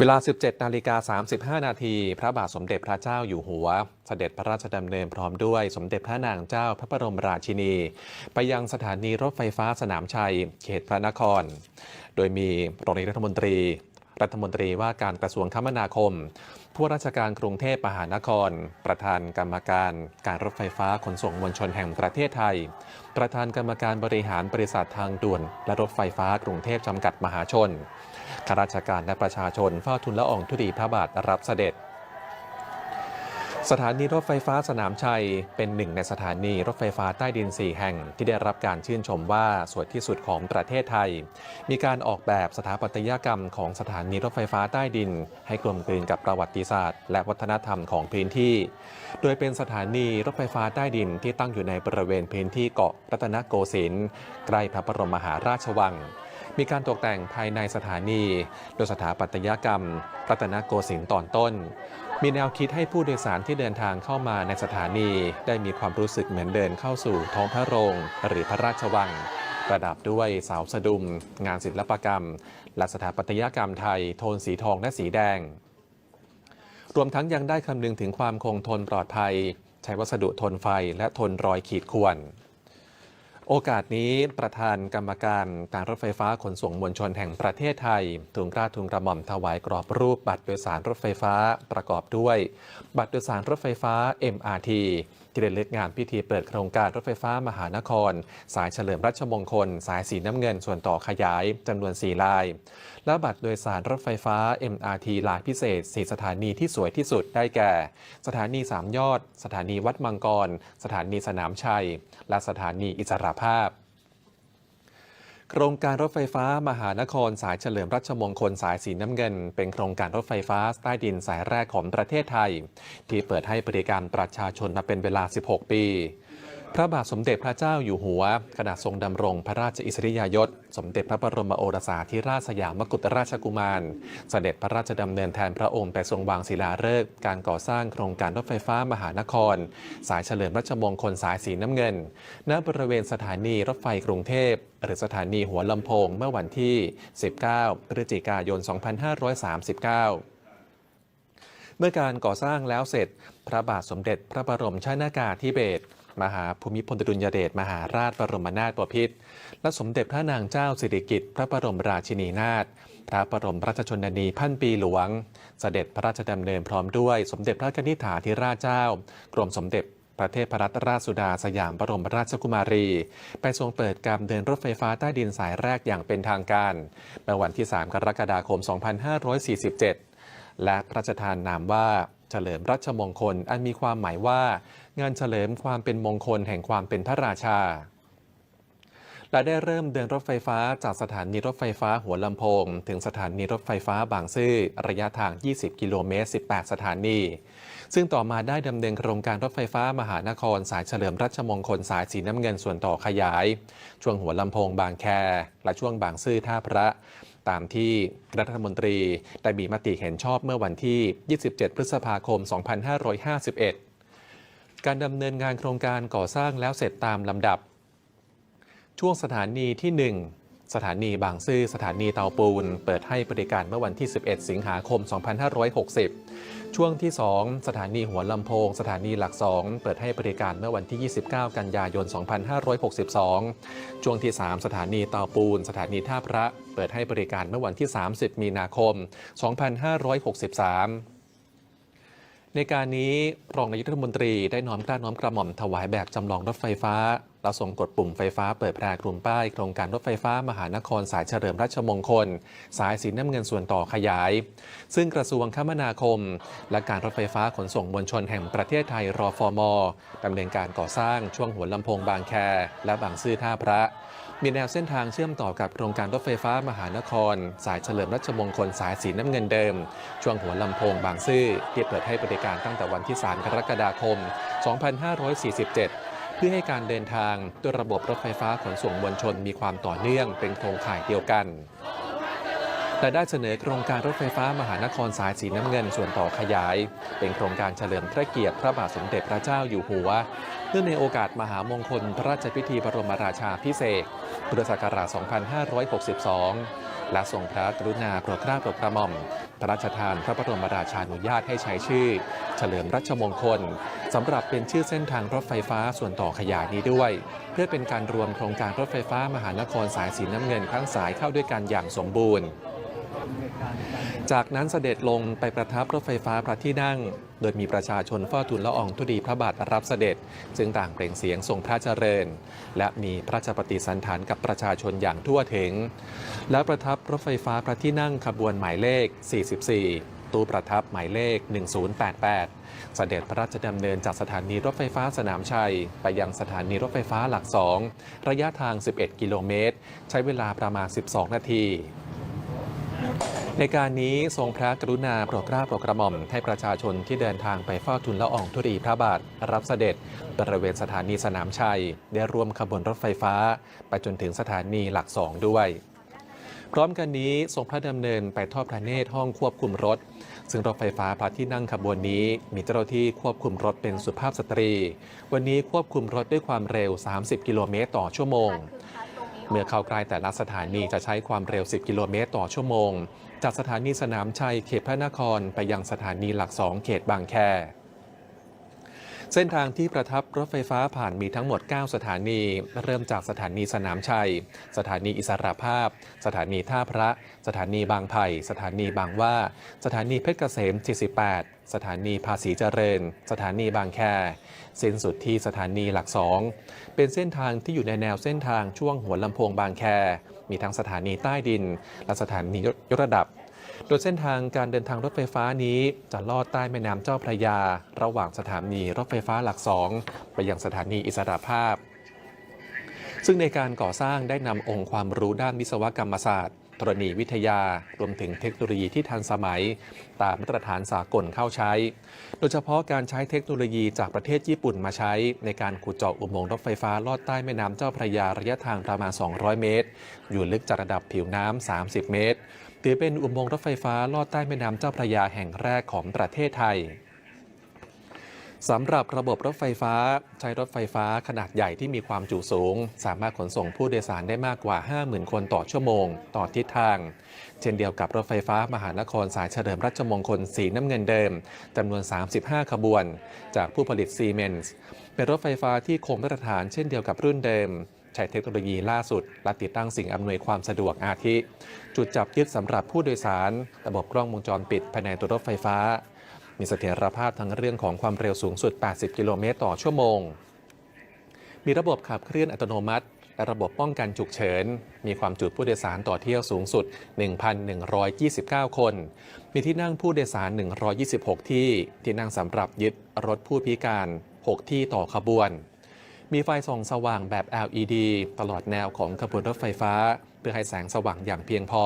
เวลา 17 นาฬิกา 35 นาที พระบาทสมเด็จพระเจ้าอยู่หัว เสด็จพระราชดำเนินพร้อมด้วยสมเด็จพระนางเจ้าพระบรมราชินี ไปยังสถานีรถไฟฟ้าสนามชัย เขตพระนคร โดยมีรองนายกรัฐมนตรี รัฐมนตรีว่าการกระทรวงคมนาคม ผู้ราชการกรุงเทพมหานคร ประธานกรรมการการรถไฟฟ้าขนส่งมวลชนแห่งประเทศไทย ประธานกรรมการบริหารบริษัททางด่วน และรถไฟฟ้ากรุงเทพจำกัดมหาชน ข้าราชการและประชาชนเฝ้าทุนละอองธุลีพระบาทรับเสด็จ สถานีรถไฟฟ้าสนามชัยเป็นหนึ่งในสถานีรถไฟฟ้าใต้ดิน 4 แห่งที่ได้รับการชื่นชมว่าสวยที่สุดของประเทศไทย มีการออกแบบสถาปัตยกรรมของสถานีรถไฟฟ้าใต้ดิน ให้กลมกลืนกับประวัติศาสตร์ และวัฒนธรรมของพื้นที่ โดยเป็นสถานีรถไฟฟ้าใต้ดินที่ตั้งอยู่ในบริเวณพื้นที่เกาะรัตนโกสินทร์ใกล้พระบรมมหาราชวัง มีการตกแต่งภายในสถานี โดยสถาปัตยกรรม รัตนโกสินทร์ตอนต้น มีแนวคิดให้ผู้โดยสารที่เดินทางเข้ามาในสถานี ได้มีความรู้สึกเหมือนเดินเข้าสู่ท้องพระโรง หรือพระราชวัง ประดับด้วยเสาสะดุม งานศิลปกรรม และสถาปัตยกรรมไทย โทนสีทองและสีแดง รวมทั้งยังได้คำนึงถึงความคงทนปลอดภัย ใช้วัสดุทนไฟและทนรอยขีดข่วน โอกาสนี้ประธานกรรมการการรถไฟฟ้าขนส่งมวลชนแห่งประเทศไทยทูลกล้าทูลกระหม่อมถวายกรอบรูปบัตรโดยสารรถไฟฟ้าประกอบด้วย บัตรโดยสารรถไฟฟ้า MRT ที่ได้เล็กงานพิธีเปิดโครงการรถไฟฟ้ามหานคร สายเฉลิมรัชมงคล สายสีน้ำเงินส่วนต่อขยายจำนวน 4 ลาย และบัตรโดยสารรถไฟฟ้า MRT ลายพิเศษ 4 สถานีที่สวยที่สุดได้แก่ สถานีสามยอด สถานีวัดมังกร สถานีสนามชัย และสถานีอิสระภาพ โครงการรถไฟฟ้ามหานครสายเฉลิมรัชมงคลสายสีน้ำเงิน เป็นโครงการรถไฟฟ้าใต้ดินสายแรกของประเทศไทย ที่เปิดให้บริการประชาชนมาเป็นเวลา 16 ปี พระบาทสมเด็จพระเจ้าอยู่หัวขณะทรงดำรงพระราชอิสริยยศ สมเด็จพระบรมโอรสาธิราชสยามกุฎราชกุมาร เสด็จพระราชดำเนินแทนพระองค์ไปทรงวางศิลาฤกษ์การก่อสร้างโครงการรถไฟฟ้ามหานคร สายเฉลิมรัชมงคลสายสีน้ำเงิน ณบริเวณสถานีรถไฟกรุงเทพหรือสถานีหัวลำโพงเมื่อวันที่ 19 พฤศจิกายน 2539เมื่อการก่อสร้างแล้วเสร็จ พระบาทสมเด็จพระบรมชนากาธิเบศร มหาภูมิพลอดุลยเดชมหาราชบรมนาถบพิตรและสมเด็จพระนางเจ้าสิริกิติ์พระบรมราชินีนาถพระบรมราชชนนีพันปีหลวง เสด็จพระราชดำเนินพร้อมด้วยสมเด็จพระนิษฐาธิราชเจ้า กรมสมเด็จพระเทพรัตนราชสุดาสยามบรมราชกุมารี ไปทรงเปิดการเดินรถไฟฟ้าใต้ดินสายแรกอย่างเป็นทางการเมื่อวันที่ 3 กรกฎาคม 2547 และพระราชทานนามว่าเฉลิมรัชมงคลอันมีความหมายว่า งานเฉลิมความเป็นมงคลแห่งความเป็นพระราชา และได้เริ่มเดินรถไฟฟ้าจากสถานีรถไฟฟ้าหัวลำโพง ถึงสถานีรถไฟฟ้าบางซื่อระยะทาง 20 กิโลเมตร 18 สถานี ซึ่งต่อมาได้ดำเนินโครงการรถไฟฟ้ามหานครสายเฉลิมรัชมงคลสายสีน้ำเงินส่วนต่อขยาย ช่วงหัวลำโพงบางแค และช่วงบางซื่อท่าพระตามที่รัฐมนตรีได้มีมติเห็นชอบเมื่อวันที่ 27 พฤษภาคม 2551 การดำเนินงานโครงการก่อสร้างแล้วเสร็จตามลำดับ ช่วงสถานีที่ 1 สถานีบางซื่อสถานีเตาปูน เปิดให้บริการเมื่อวันที่ 11 สิงหาคม 2560 ช่วงที่ 2 สถานีหัวลำโพง สถานีหลัก 2 เปิดให้บริการเมื่อวันที่ 29 กันยายน 2562 ช่วงที่ 3 สถานีเตาปูน สถานีท่าพระ เปิดให้บริการเมื่อวันที่ 30 มีนาคม 2563 ในการนี้รองนายกรัฐมนตรีได้น้อมกล้าน้อมกระหม่อมถวายแบบจำลองรถไฟฟ้า และทรงกดปุ่มไฟฟ้าเปิดแพรกลุ่มป้ายโครงการรถไฟฟ้ามหานครสายเฉลิมราชมงคล สายสีน้ำเงินส่วนต่อขยาย ซึ่งกระทรวงคมนาคม และการรถไฟฟ้าขนส่งมวลชนแห่งประเทศไทยรอฟอมดำเนินการก่อสร้างช่วงหัวลำโพงบางแค และบางซื่อท่าพระ มีแนวเส้นทางเชื่อมต่อกับโครงการรถไฟฟ้ามหานคร สายเฉลิมรัชมงคลสายสีน้ำเงินเดิม ช่วงหัวลำโพงบางซื่อที่เปิดให้บริการตั้งแต่วันที่ 3 กรกฎาคม 2547 เพื่อให้การเดินทางด้วยระบบรถไฟฟ้าขนส่งมวลชนมีความต่อเนื่องเป็นโครงข่ายเดียวกัน และได้เสนอโครงการรถไฟฟ้ามหานครสายสีน้ำเงินส่วนต่อขยาย เป็นโครงการเฉลิมพระเกียรติพระบาทสมเด็จพระเจ้าอยู่หัว เนื่องในโอกาสมหามงคลพระราชพิธีบรมราชาพิเศษพุทธศักราช 2562 และทรงพระกรุณาโปรดเกล้าโปรดกระหม่อม พระราชทานพระบรมราชานุญาตให้ใช้ชื่อ เฉลิมรัชมงคลสำหรับเป็นชื่อเส้นทางรถไฟฟ้าส่วนต่อขยายนี้ด้วย เพื่อเป็นการรวมโครงการรถไฟฟ้ามหานครสายสีน้ำเงินทั้งสายเข้าด้วยกันอย่างสมบูรณ์ จากนั้นเสด็จลงไปประทับรถไฟฟ้าพระที่นั่ง โดยมีประชาชนเฝ้าทูลละอองธุลีพระบาทรับเสด็จซึ่งต่างเปล่งเสียงทรงพระเจริญ และมีพระราชปฏิสันถานกับประชาชนอย่างทั่วถึง และประทับรถไฟฟ้าพระที่นั่งขบวนหมายเลข 44 ตู้ประทับหมายเลข 1088 เสด็จพระราชดำเนินจากสถานีรถไฟฟ้าสนามชัย ไปยังสถานีรถไฟฟ้าหลัก2ระยะทาง 11 กิโลเมตร ใช้เวลาประมาณ 12 นาที ในการนี้ทรงพระกรุณาโปรดเกล้าโปรดกระหม่อมให้ประชาชนที่เดินทางไปเฝ้าทุนละอองธุรีพระบาท รับเสด็จบริเวณสถานีสนามชัย ได้ร่วมขบวนรถไฟฟ้า ไปจนถึงสถานีหลักสองด้วย พร้อมกันนี้ทรงพระดำเนินไปทอดพระเนตรห้องควบคุมรถ ซึ่งรถไฟฟ้าพระที่นั่งขบวนนี้ มีเจ้าหน้าที่ควบคุมรถเป็นสุภาพสตรี วันนี้ควบคุมรถด้วยความเร็ว 30 กิโลเมตรต่อชั่วโมง เมื่อเข้าใกล้แต่ละสถานีจะใช้ความเร็ว 10 กิโลเมตรต่อชั่วโมง จากสถานีสนามชัยเขตพระนครไปยังสถานีหลักสองเขตบางแค เส้นทางที่ประทับรถไฟฟ้าผ่านมีทั้งหมด 9 สถานี เริ่มจากสถานีสนามชัย สถานีอิสระภาพ สถานีท่าพระ สถานีบางไผ่ สถานีบางว่า สถานีเพชรเกษม 48 สถานีภาษีเจริญ สถานีบางแคสิ้นสุดที่สถานีหลักสอง เป็นเส้นทางที่อยู่ในแนวเส้นทางช่วงหัวลำโพงบางแค มีทั้งสถานีใต้ดิน และสถานียกระดับ โดยเส้นทางการเดินทางรถไฟฟ้านี้จะลอดใต้แม่น้ำเจ้าพระยา ระหว่างสถานีรถไฟฟ้าหลักสองไปยังสถานีอิสระภาพ ซึ่งในการก่อสร้างได้นำองค์ความรู้ด้านวิศวกรรมศาสตร์ธรณีวิทยารวมถึงเทคโนโลยีที่ทันสมัย ตามมาตรฐานสากลเข้าใช้ โดยเฉพาะการใช้เทคโนโลยีจากประเทศญี่ปุ่นมาใช้ ในการขุดเจาะอุโมงค์รถไฟฟ้าลอดใต้แม่น้ำเจ้าพระยาระยะทางประมาณ 200 เมตร อยู่ลึกจากระดับผิวน้ำ 30 เมตร ถือเป็นอุโมงค์รถไฟฟ้าลอดใต้แม่น้ำเจ้าพระยาแห่งแรกของประเทศไทยสำหรับระบบรถไฟฟ้าใช้รถไฟฟ้าขนาดใหญ่ที่มีความจุสูง สามารถขนส่งผู้โดยสารได้มากกว่า 50,000 คนต่อชั่วโมง ต่อทิศทาง เช่นเดียวกับรถไฟฟ้ามหานครสายเฉลิมราชมงคลสีน้ำเงินเดิมจำนวน 35 ขบวน จากผู้ผลิตซีเมนส์เป็นรถไฟฟ้าที่คงมาตรฐานเช่นเดียวกับรุ่นเดิม ใช้เทคโนโลยีล่าสุดและติดตั้งสิ่งอำนวยความสะดวกอาทิ จุดจับยึดสำหรับผู้โดยสาร ระบบกล้องวงจรปิดภายในตัวรถไฟฟ้า มีเสถียรภาพทั้งเรื่องของความเร็วสูงสุด 80 กิโลเมตรต่อชั่วโมง มีระบบขับเคลื่อนอัตโนมัติและระบบป้องกันฉุกเฉิน มีความจุผู้โดยสารต่อเที่ยวสูงสุด 1,129 คน มีที่นั่งผู้โดยสาร 126 ที่ ที่นั่งสำหรับยึดรถผู้พิการ 6 ที่ต่อขบวน มีไฟส่องสว่างแบบ LED ตลอดแนวของขบวนรถไฟฟ้า เพื่อให้แสงสว่างอย่างเพียงพอ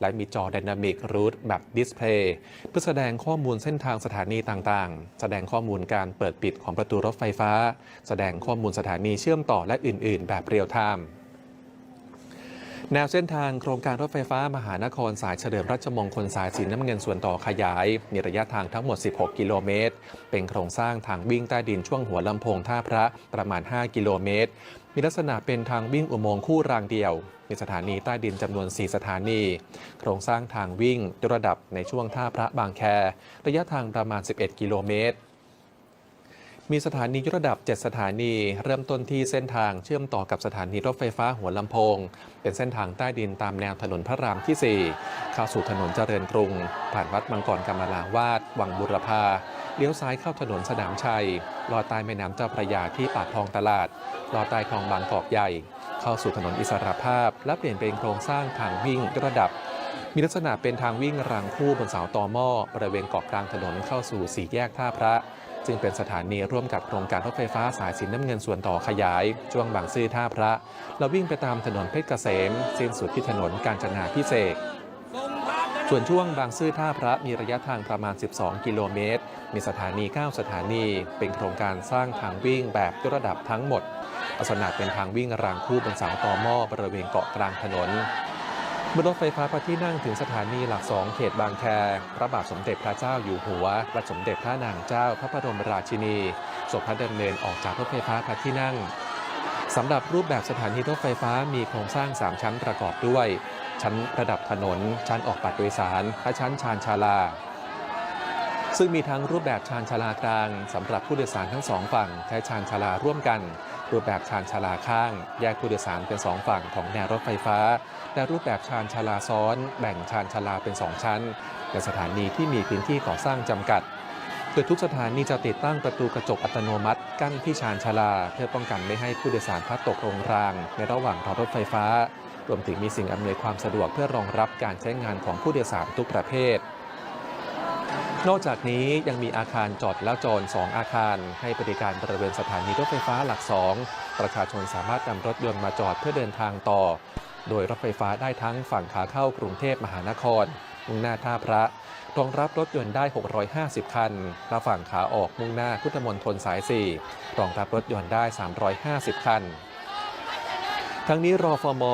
และมีจอ Dynamic Route แบบดิสเพลย์เพื่อแสดงข้อมูลเส้นทางสถานีต่างๆ แสดงข้อมูลการเปิดปิดของประตูรถไฟฟ้า แสดงข้อมูลสถานีเชื่อมต่อและอื่น ๆ แบบเรียลไทม์ แนวเส้นทางโครงการรถไฟฟ้ามหานครสายเฉลิมราชมงคลสายสีน้ำเงินส่วนต่อขยาย มีระยะทางทั้งหมด 16 กิโลเมตร เป็นโครงสร้างทางวิ่งใต้ดินช่วงหัวลำโพงท่าพระประมาณ 5 กิโลเมตร มีลักษณะเป็นทางวิ่งอุโมงค์คู่รางเดียว มีสถานีใต้ดินจำนวน 4 สถานี โครงสร้างทางวิ่งยกระดับในช่วงท่าพระบางแค ระยะทางประมาณ 11 กิโลเมตร มีสถานียกระดับ 7 สถานี เริ่มต้นที่เส้นทางเชื่อมต่อกับสถานีรถไฟฟ้าหัวลำโพง เป็นเส้นทางใต้ดินตามแนวถนนพระรามที่ 4 เข้าสู่ถนนเจริญกรุง ผ่านวัดมังกรกำมลาวาด วังบุรพาเลี้ยวซ้ายเข้าถนนสนามชัย ลอดใต้แม่น้ำเจ้าพระยาที่ปากคลองตลาด ลอดใต้คลองบางกอกใหญ่ เข้าสู่ถนนอิสระภาพ และเปลี่ยนเป็นโครงสร้างทางวิ่งยกระดับมีลักษณะเป็นทางวิ่งรางคู่บนเสาตอหม้อบริเวณเกาะกลางถนนเข้าสู่สี่แยกท่าพระ จึงเป็นสถานีร่วมกับโครงการรถไฟฟ้าสายสีน้ำเงินส่วนต่อขยายช่วงบางซื่อท่าพระ แล้ววิ่งไปตามถนนเพชรเกษมสิ้นสุดที่ถนนกาญจนาพิเศษส่วนช่วงบางซื่อท่าพระมีระยะทางประมาณ 12 กิโลเมตร มีสถานี 9 สถานี เป็นโครงการสร้างทางวิ่งแบบยกระดับทั้งหมดลักษณะเป็นทางวิ่งรางคู่บนเสาตอหม้อบริเวณเกาะกลางถนน เมื่อรถไฟฟ้าพระที่นั่งถึงสถานีหลักสองเขตบางแค พระบาทสมเด็จพระเจ้าอยู่หัว และสมเด็จพระนางเจ้าพระบรมราชินีทรงพระดำเนินออกจากรถไฟฟ้าพระที่นั่งสำหรับรูปแบบสถานีรถไฟฟ้ามีโครงสร้าง 3 ชั้นประกอบด้วย ชั้นระดับถนน ชั้นออกบัตรโดยสารและชั้นชานชาลา ซึ่งมีทั้งรูปแบบชานชาลากลางสำหรับผู้โดยสารทั้งสองฝั่งใช้ชานชาลาร่วมกัน รูปแบบชานชาลาข้าง แยกผู้โดยสารเป็นสองฝั่งของแนวรถไฟฟ้า และรูปแบบชานชาลาซ้อน แบ่งชานชาลาเป็นสองชั้นในสถานีที่มีพื้นที่ก่อสร้างจำกัดโดยทุกสถานีจะติดตั้งประตูกระจกอัตโนมัติ กั้นที่ชานชาลา เพื่อป้องกันไม่ให้ผู้โดยสารพลัดตกลงราง ในระหว่างรอรถไฟฟ้า รวมถึงมีสิ่งอำนวยความสะดวกเพื่อรองรับการใช้งานของผู้โดยสารทุกประเภท นอกจากนี้ยังมีอาคารจอดแล้วจอด2อาคาร ให้บริการบริเวณสถานีรถไฟฟ้าหลัก 2 ประชาชนสามารถนำรถยนต์มาจอดเพื่อเดินทางต่อ โดยรถไฟฟ้าได้ทั้งฝั่งขาเข้ากรุงเทพมหานคร มุ่งหน้าท่าพระรองรับรถยนต์ได้ 650 คัน และฝั่งขาออกมุ่งหน้าพุทธมณฑลสาย 4 รองรับรถยนต์ได้ 350 คัน ทั้งนี้รอฟม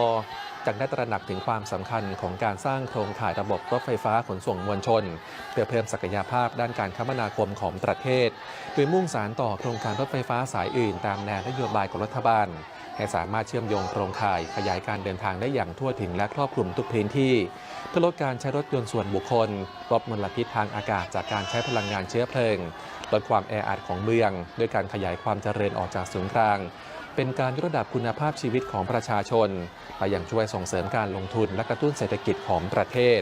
จังได้ตระหนักถึงความสำคัญของการสร้างโครงข่ายระบบรถไฟฟ้าขนส่งมวลชน เพื่อเพิ่มศักยภาพด้านการคมนาคมของประเทศ โดยมุ่งสารต่อโครงการรถไฟฟ้าสายอื่น ตามแนวนโยบายของรัฐบาล ให้สามารถเชื่อมโยงโครงข่ายขยายการเดินทางได้อย่างทั่วถึงและครอบคลุมทุกพื้นที่ เพื่อลดการใช้รถยนต์ส่วนบุคคลลดมลพิษทางอากาศจากการใช้พลังงานเชื้อเพลิงลดความแออัดของเมือง ด้วยการขยายความเจริญออกจากศูนย์กลาง เป็นการยกระดับคุณภาพชีวิตของประชาชนและยังช่วยส่งเสริมการลงทุนและกระตุ้นเศรษฐกิจของประเทศ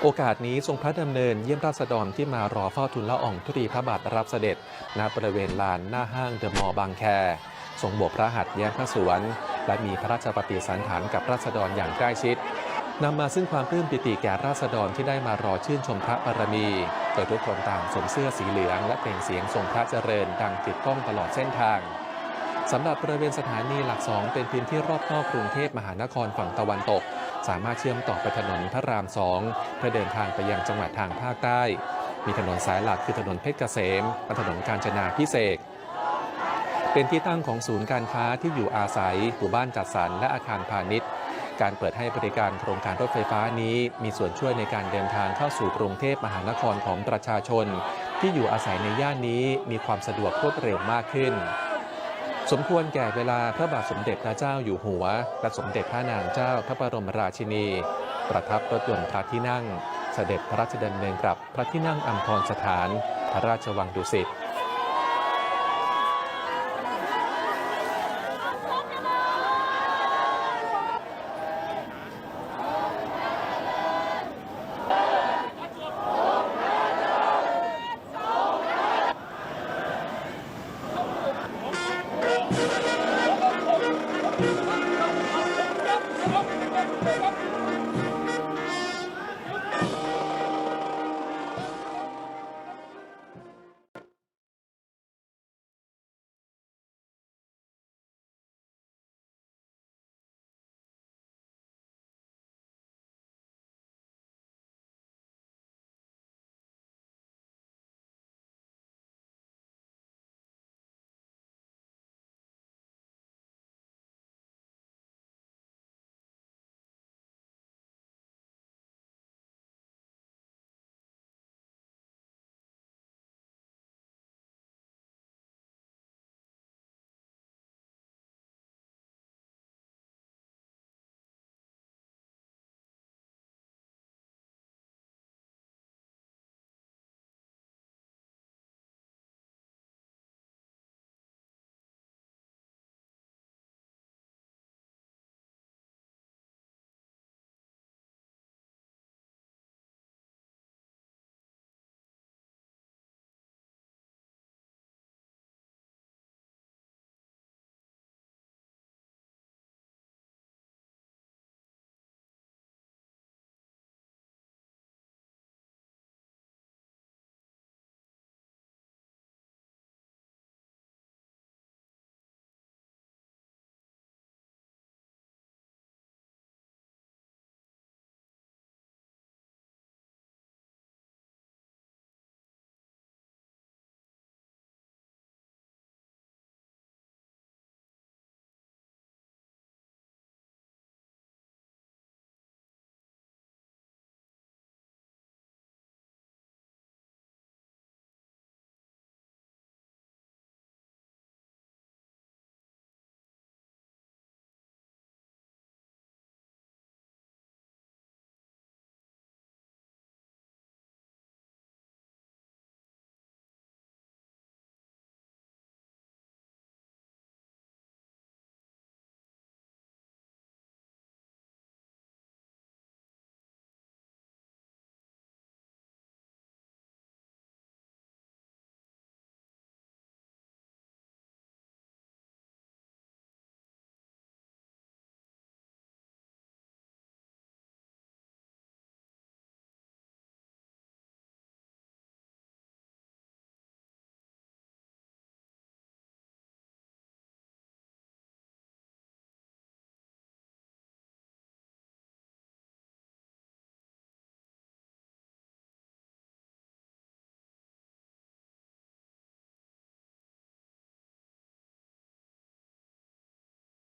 โอกาสนี้ทรงพระดำเนินเยี่ยมราษฎรที่มารอเฝ้าทูลละอองธุลีพระบาทรับเสด็จ ณบริเวณลานหน้าห้างเดอะมอลล์บางแคทรงโบกพระหัตถ์แย้มพระสวน และมีพระราชปฏิสันถานกับราษฎรอย่างใกล้ชิดนำมาซึ่งความปลื้มปิติแก่ราษฎรที่ได้มารอชื่นชมพระบารมี โดยทุกคนต่างสวมเสื้อสีเหลืองและเปล่งเสียงทรงพระเจริญดังติดก้องตลอดเส้นทาง สำหรับบริเวณสถานีหลักสองเป็นพื้นที่รอบนอกกรุงเทพมหานครฝั่งตะวันตก สามารถเชื่อมต่อไปถนนพระรามสองเพื่อเดินทางไปยังจังหวัดทางภาคใต้ มีถนนสายหลักคือถนนเพชรเกษมและถนนกาญจนาพิเศษเป็นที่ตั้งของศูนย์การค้าที่อยู่อาศัยหมู่บ้านจัดสรรและอาคารพาณิชย์ การเปิดให้บริการโครงการรถไฟฟ้านี้มีส่วนช่วยในการเดินทางเข้าสู่กรุงเทพมหานครของประชาชน ที่อยู่อาศัยในย่านนี้มีความสะดวกรวดเร็วมากขึ้น สมควรแก่เวลาพระบาทสมเด็จพระเจ้าอยู่หัว และสมเด็จพระนางเจ้าพระบรมราชินี ประทับรถยนต์พระที่นั่ง เสด็จพระราชดำเนินกลับพระที่นั่งอัมพรสถาน พระราชวังดุสิต